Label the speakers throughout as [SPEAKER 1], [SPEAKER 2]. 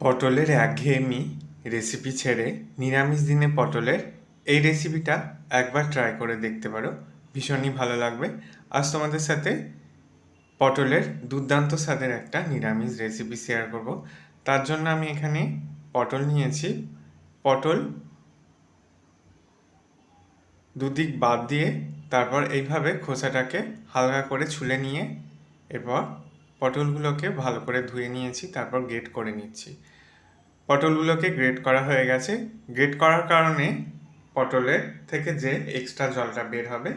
[SPEAKER 1] পটলের একঘেয়েমি রেসিপি ছেড়ে নিরামিষ দিনে পটলের এই রেসিপিটা একবার ট্রাই করে দেখতে পারো। ভীষণই ভালো লাগবে। আজ তোমাদের সাথে পটলের দুর্দান্ত স্বাদের একটা নিরামিষ রেসিপি শেয়ার করব। তার জন্য আমি এখানে পটল নিয়েছি। পটল দুদিক বাদ দিয়ে তারপর এইভাবে খোসাটাকে হালকা করে ছুলে নিয়ে এরপর পটলগুলোকে ভালো করে ধুয়ে নিয়েছি, তারপর গ্রেট করে নিচ্ছি। পটলগুলোকে গ্রেট করা হয়ে গেছে। গ্রেট করার কারণে পটলের থেকে যে এক্সট্রা জলটা বের হবে,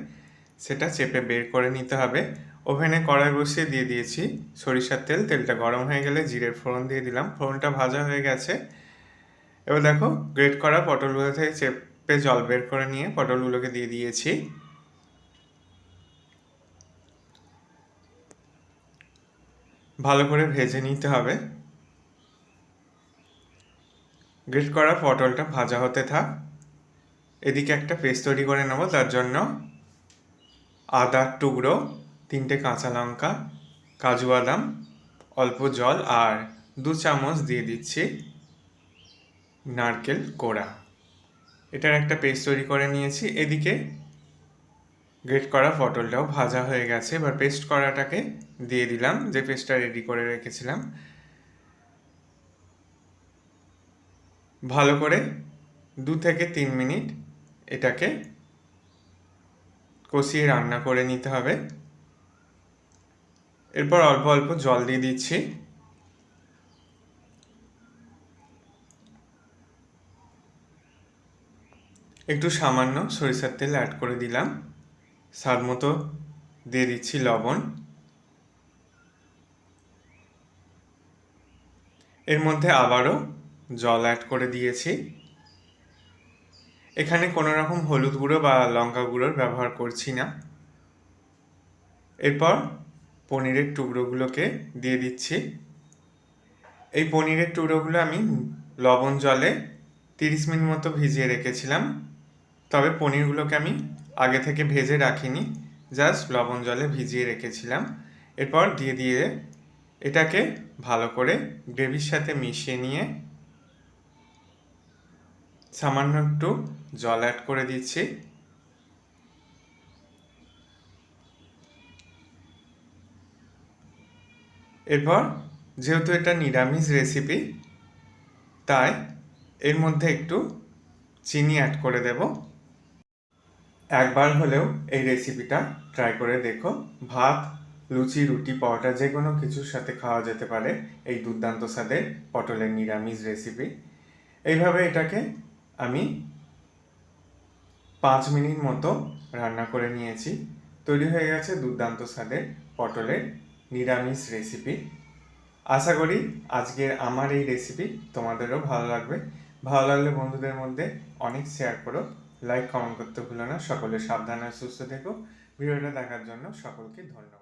[SPEAKER 1] সেটা চেপে বের করে নিতে হবে। ওভেনে কড়াই বসিয়ে দিয়ে দিয়েছি সরিষার তেল। তেলটা গরম হয়ে গেলে জিরের ফোড়ন দিয়ে দিলাম। ফোড়নটা ভাজা হয়ে গেছে। এবার দেখো গ্রেট করা পটলগুলো থেকে চেপে জল বের করে নিয়ে পটলগুলোকে দিয়ে দিয়েছি। ভালো করে ভেজে নিতে হবে। গ্রেট করা পটলটা ভাজা হতে থাক। এদিকে একটা পেস্ট তৈরি করে নেব, তার জন্য আদার টুকরো, তিনটে কাঁচা লঙ্কা, কাজু বাদাম, অল্প জল আর দু চামচ দিয়ে দিচ্ছি নারকেল কোড়া। এটার একটা পেস্ট তৈরি করে নিয়েছি। এদিকে গ্রেট করা পটলটাও ভাজা হয়ে গেছে। এবার পেস্ট করাটাকে দিয়ে দিলাম, যে পেস্টটা রেডি করে রেখেছিলাম। ভালো করে দু থেকে তিন মিনিট এটাকে কষিয়ে রান্না করে নিতে হবে। এরপর অল্প অল্প জল দিয়ে দিচ্ছি। একটু সামান্য সরিষার তেল অ্যাড করে দিলাম। স্বাদ মতো দিয়ে দিচ্ছি লবণ। এর মধ্যে আবারও জল অ্যাড করে দিয়েছি। এখানে কোনো রকম হলুদ গুঁড়ো বা লঙ্কা গুঁড়োর ব্যবহার করছি না। এরপর পনিরের টুকরোগুলোকে দিয়ে দিচ্ছি। এই পনিরের টুকরোগুলো আমি লবণ জলে তিরিশ মিনিট মতো ভিজিয়ে রেখেছিলাম। তবে পনিরগুলোকে আমি আগে থেকে ভেজে রাখিনি জাস্ট লবণ জলে ভিজিয়ে রেখেছিলাম। এরপর দিয়ে দিয়ে এটাকে ভালো করে গ্রেভির সাথে মিশিয়ে নিয়ে সামান্য একটু জল অ্যাড করে দিচ্ছি। এরপর যেহেতু এটা নিরামিষ রেসিপি তাই এর মধ্যে একটু চিনি অ্যাড করে দেব। একবার হলেও এই রেসিপিটা ট্রাই করে দেখো। ভাত, লুচি, রুটি, পরোটা, যে কোনো কিছুর সাথে খাওয়া যেতে পারে এই দুর্দান্ত স্বাদের পটলের নিরামিষ রেসিপি এইভাবে এটাকে আমি পাঁচ মিনিট মতো রান্না করে নিয়েছি। তৈরি হয়ে গেছে দুর্দান্ত স্বাদের পটলের নিরামিষ রেসিপি আশা করি আজকের আমার এই রেসিপি তোমাদেরও ভালো লাগবে। ভালো লাগলে বন্ধুদের মধ্যে অনেক শেয়ার করো। লাইক কমেন্ট করতে ভুলো না। সকলে সাবধানে সুস্থ থেকো। ভিডিওটা দেখার জন্য সকলকে ধন্যবাদ।